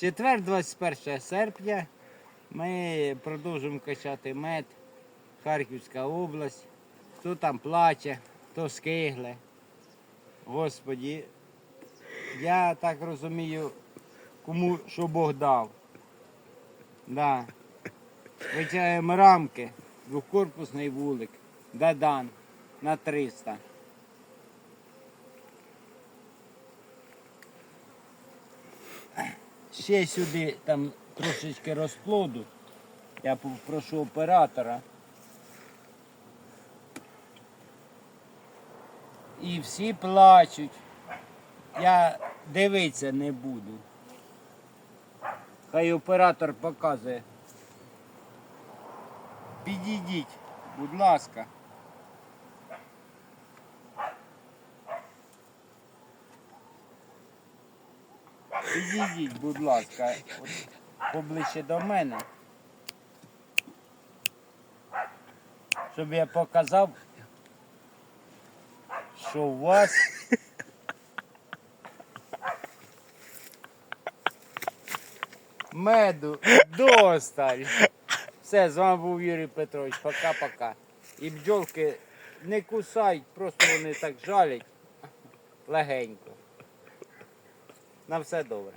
Четвер, 21 серпня. Ми продовжуємо качати мед. Харківська область. Хто там плаче, хто скигле. Господі, я так розумію, кому що Бог дав. Да. Витягаємо рамки, двокорпусний вулик, Дадан на 300. Ще сюди там трошечки розплоду. Я попрошу оператора. І всі плачуть. Я дивитися не буду. Хай оператор показує. Підійдіть, будь ласка. Підійдіть, будь ласка, поближче до мене. Щоб я показав, що у вас меду досталь. Все, з вами був Юрій Петрович. Пока-пока. І бджолки не кусають, просто вони так жалять легенько. На все добре.